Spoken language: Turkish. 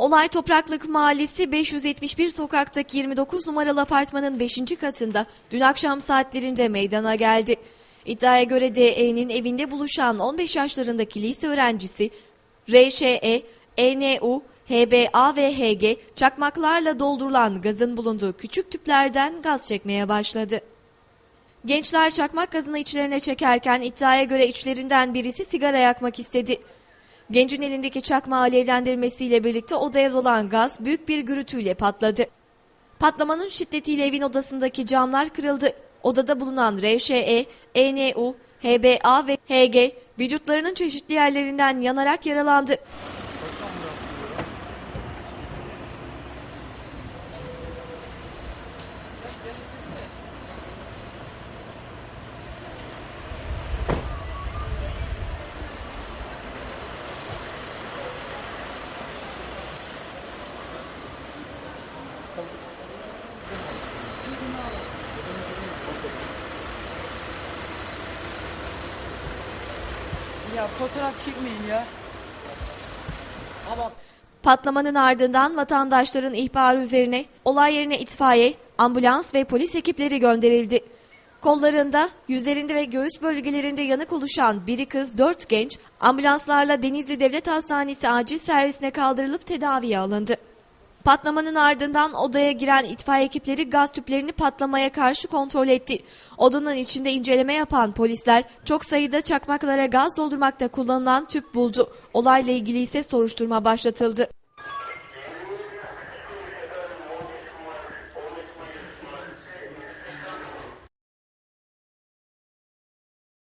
Olay Topraklık Mahallesi 571 sokaktaki 29 numaralı apartmanın 5. katında dün akşam saatlerinde meydana geldi. İddiaya göre DE'nin evinde buluşan 15 yaşlarındaki lise öğrencisi RŞE, ENU, HBA ve HG çakmaklarla doldurulan gazın bulunduğu küçük tüplerden gaz çekmeye başladı. Gençler çakmak gazını içlerine çekerken iddiaya göre içlerinden birisi sigara yakmak istedi. Gencin elindeki çakmağı alevlendirmesiyle birlikte odaya dolan gaz büyük bir gürültüyle patladı. Patlamanın şiddetiyle evin odasındaki camlar kırıldı. Odada bulunan RŞE, ENU, HBA ve HG vücutlarının çeşitli yerlerinden yanarak yaralandı. Ya fotoğraf çekmeyin ya. Patlamanın ardından vatandaşların ihbarı üzerine olay yerine itfaiye, ambulans ve polis ekipleri gönderildi. Kollarında, yüzlerinde ve göğüs bölgelerinde yanık oluşan biri kız dört genç ambulanslarla Denizli Devlet Hastanesi acil servisine kaldırılıp tedaviye alındı. Patlamanın ardından odaya giren itfaiye ekipleri gaz tüplerini patlamaya karşı kontrol etti. Odanın içinde inceleme yapan polisler çok sayıda çakmaklara gaz doldurmakta kullanılan tüp buldu. Olayla ilgili ise soruşturma başlatıldı.